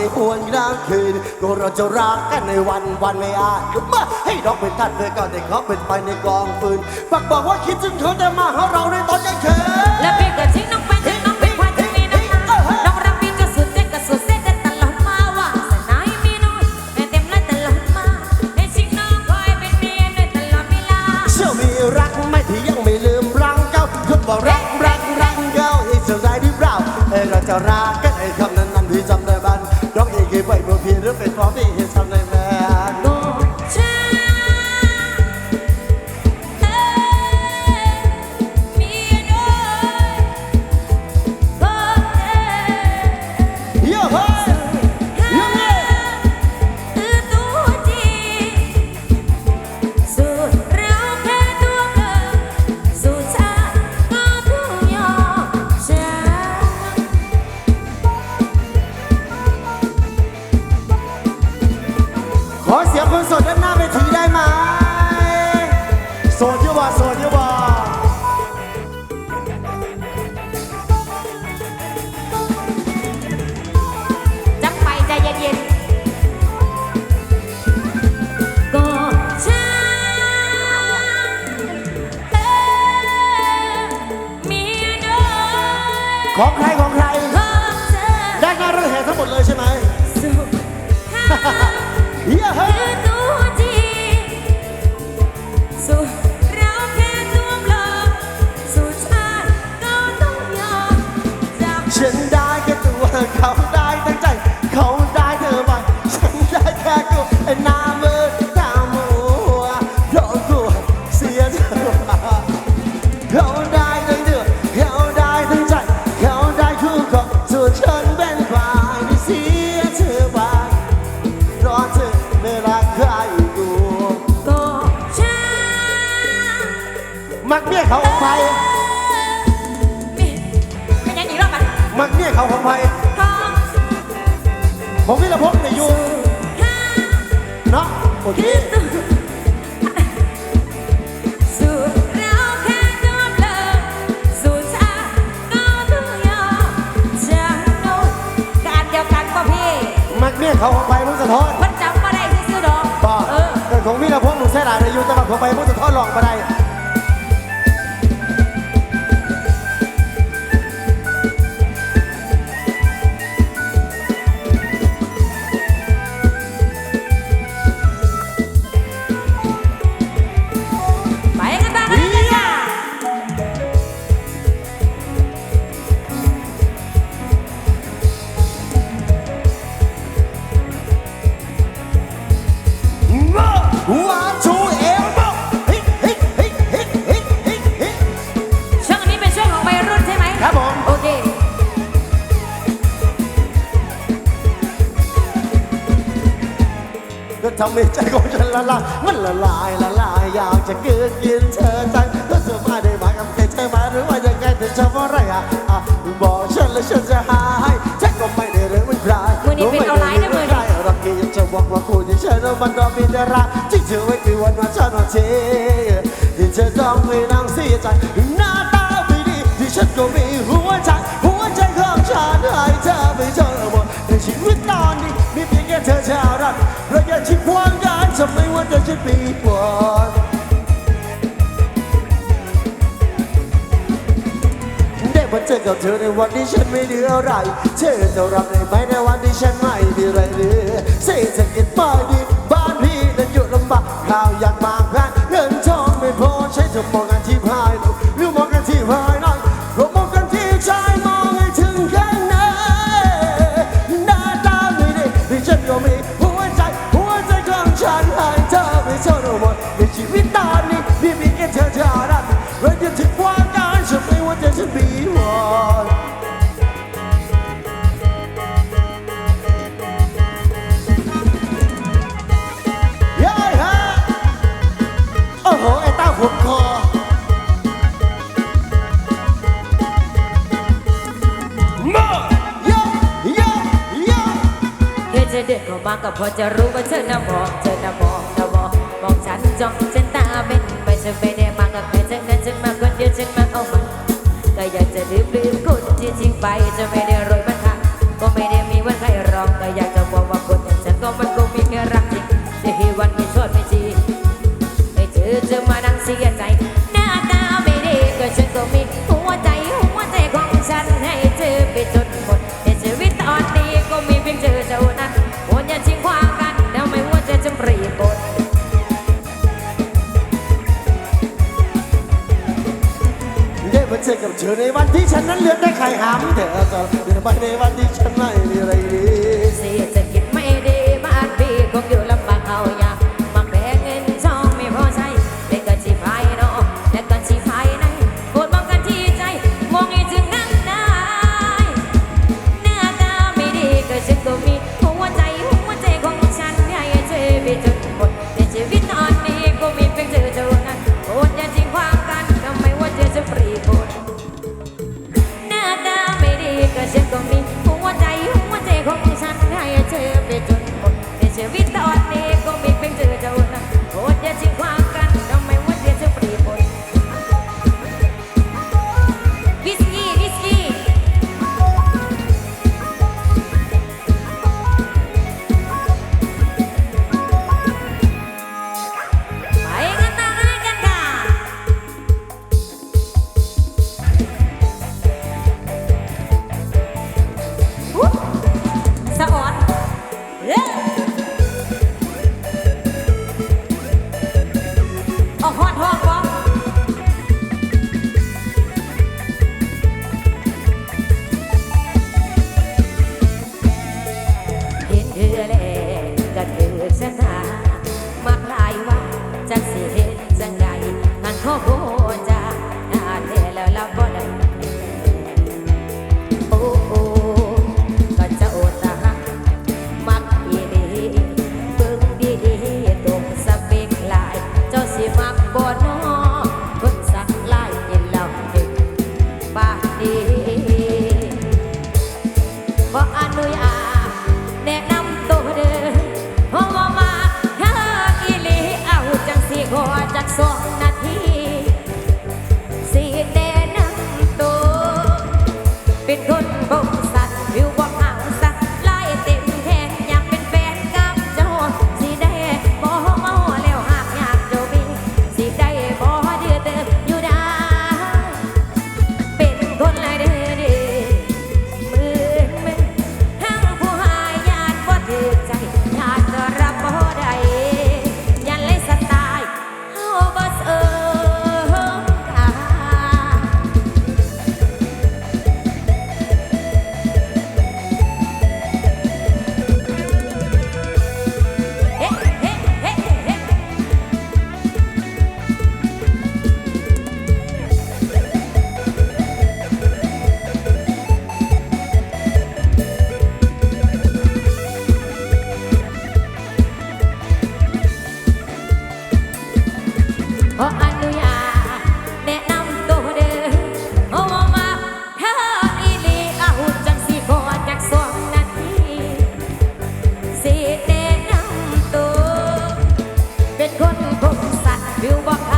เจ้าไม่ควรกลางคืนก็เราจะรักกันในวันวันไม่อาจมาให้ดอกเป็นทัดเลยก็ได้เขาเป็นไปในกองฟืนฝากบอกว่าคิดถึงเธอแต่มาหาเราในตอนกลางคืนแล้วพี่ก็ทิ้งน้องไปทิ้งน้องไปควายจะมีน้ำตาน้องรักพี่ก็สุดเจ็ดก็สุดเส้นแต่ตลอดมาว่าสนายมีน้อยแต่เต็มเลยตลอดมาให้ชิงน้องคอยเป็นเมียด้วยตลอดเวลาเชื่อมีรักไหม่ที่ยังไม่ลืมรังเก่าคุณบอกรักรักรักเก่าอีกเท่าไรที่เราเอยเราจะรัก คนโสดด้านหน้าเวทีได้ไหมโสดเยอะบ่โสดเยอะบ่จักไปใจเย็นๆก็ฉันเอ้ยมีน้อย ของใครของใครของ เมียเขาของใครมีเป็นยังอีกรอบอะมักเมียเขาของใครของผมวิรพงษ์เนี่ยอยู่ข้าเนาะโอเคสุดเราแค่ตัวเปล่าสุดท้ายก็ต้องยอมจากโน้นการเดียวกันก็พี่มักเมียเขาของใครมึงสะท้อนมันจำมาได้ซื้อๆดอกบ้าเออแต่ของพี่นะพวกหนูใช่หลานอายุแต่ว่าของไปมึงสะท้อนหลอกมาได้ ละลายมันละลายละลายอยากจะเกินกินเธอจังถ้าเธอมาได้มากับใจเธอมาหรือว่ายังไงเธอชอบอะไรอะอะบอกฉันแล้วฉันจะหายฉันก็ไม่ได้เรื่องไม่ใครมือนี้เป็นเอาไลน์นะมือนี้ใครรักที่ยังจะบอกว่าคู่ที่ฉันนั้นมันก็มีแต่รักที่เธอไว้คือวันวันฉันวันเทที่เธอต้องไม่นั่งเสียใจหน้าตาไม่ดีที่ฉันก็มีหัวใจหัวใจของฉันให้เธอไปเจอหมดในชีวิตตอนนี้มีเพียงแค่เธอเท่านั้นระยะที่ควางกัน ทำไมว่าจะจะปีกว่าได้มาเจอกับเธอในวันที่ฉันไม่เหลืออะไร เธอจะรับได้ไหมในวันที่ฉันไม่มีอะไรเหลือเศรษฐกิจไม่ดีบ้านพี่นั้นอยู่ลำบากข้าวอยากมา พอจะรู้ว่าเธอน่ะมองเธอน่ะมองน่ะมองมองฉันจ้องฉันตาเป็นไปเธอไม่ได้มากับใครฉันงนั้นฉันมาคนเดียวฉันมาเอามันก็อยากจะลืมลืมคนที่ทิ้งไปจะไม่ได้รวยบัรทัะก็ไม่ได้มีวันใครรองก็อยาก เจอในวันที่ฉันนั้นเลือดได้ไข่หามเธอจะเดินไปในวันที่ฉันไม่มีอะไรดี เสียจะคิดไม่ดีบ้านพี่คงอยู่ Bilbao.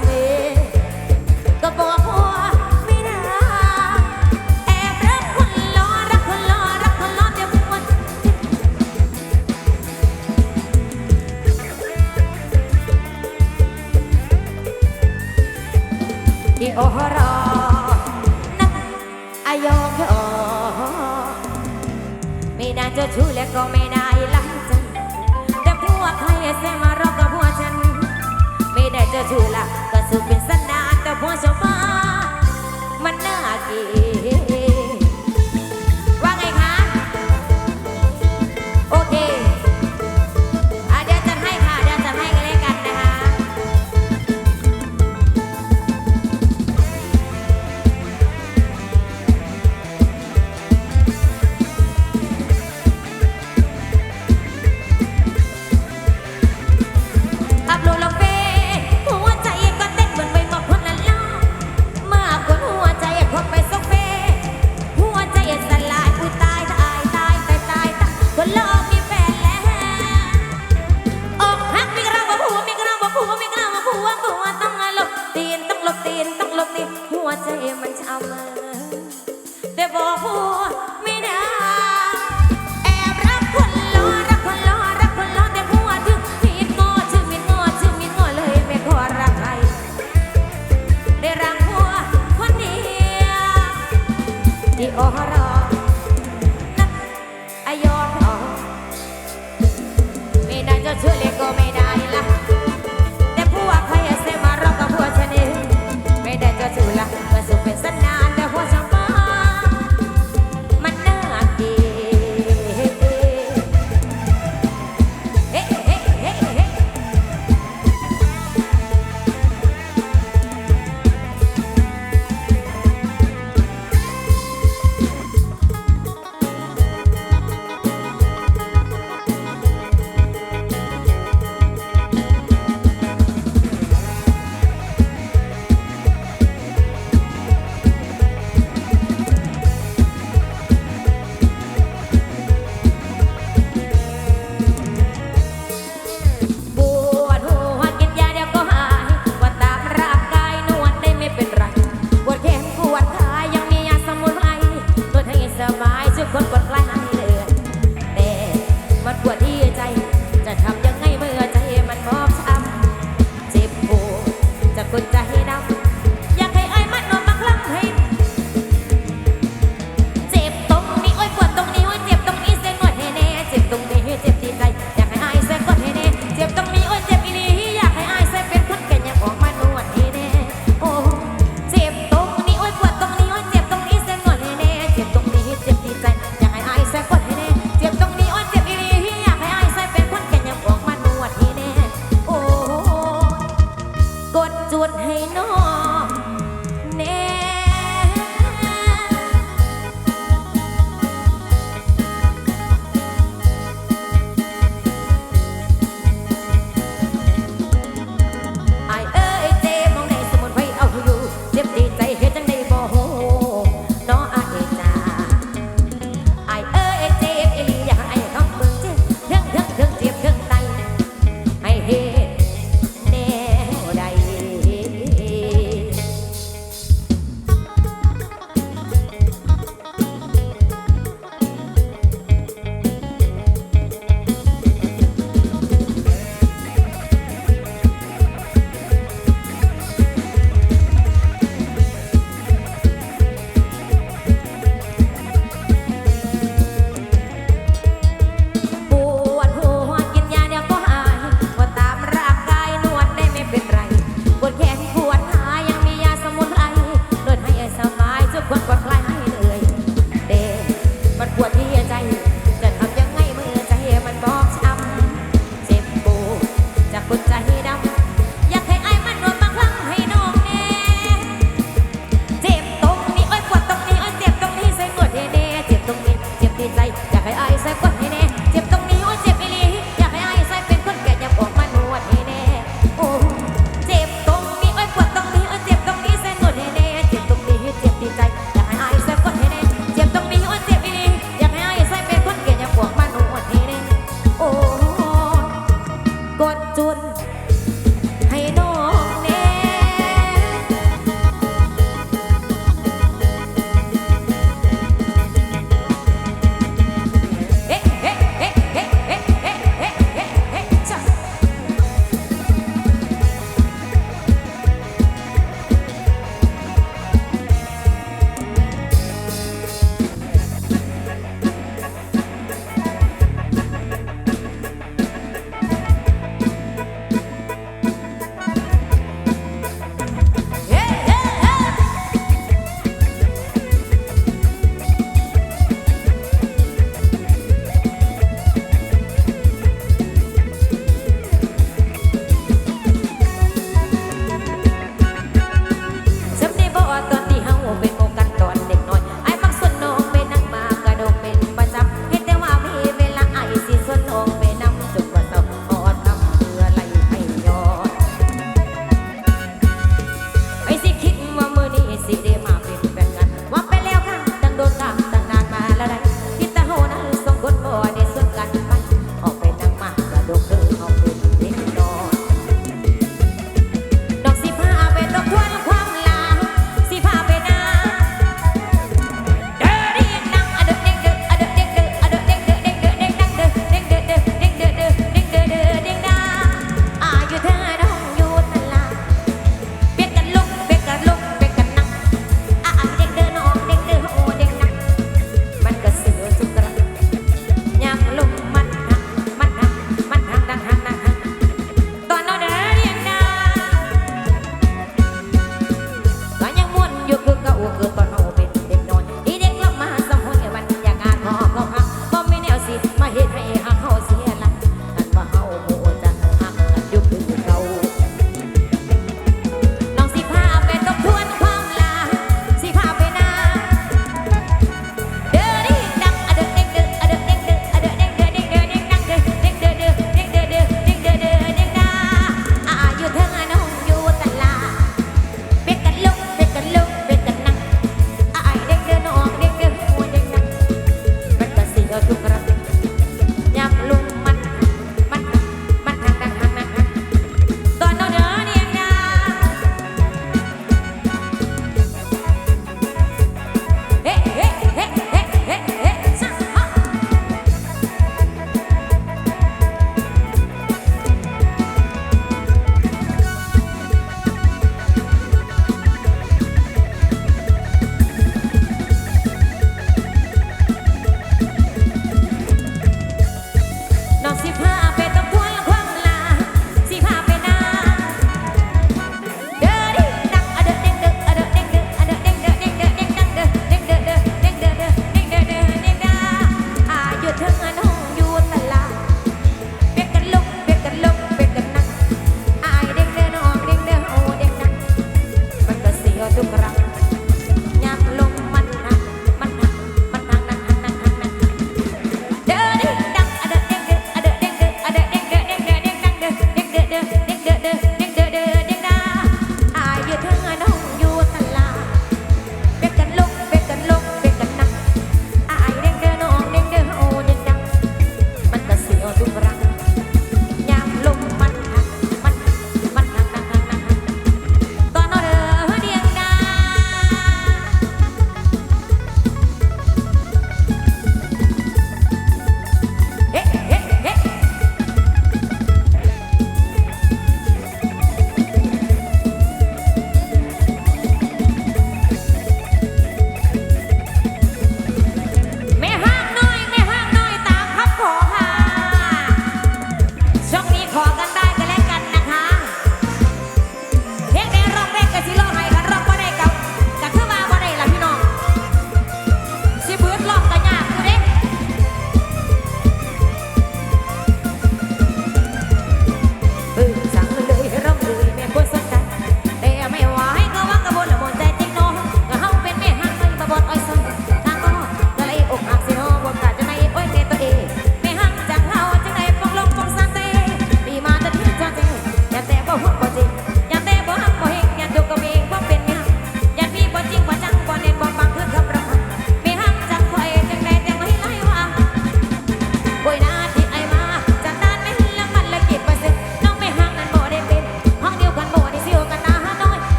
valer. Tô boa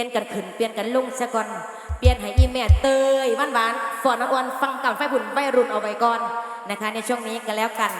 เปลี่ยนกันขึ้นเปลี่ยนกันลงซะก่อน เปลี่ยนให้อีแม่เตยหวานๆฝอนอ่อนฟังกับไฟบุญไฟรุนเอาไว้ก่อนนะคะ ในช่วงนี้กันแล้วกัน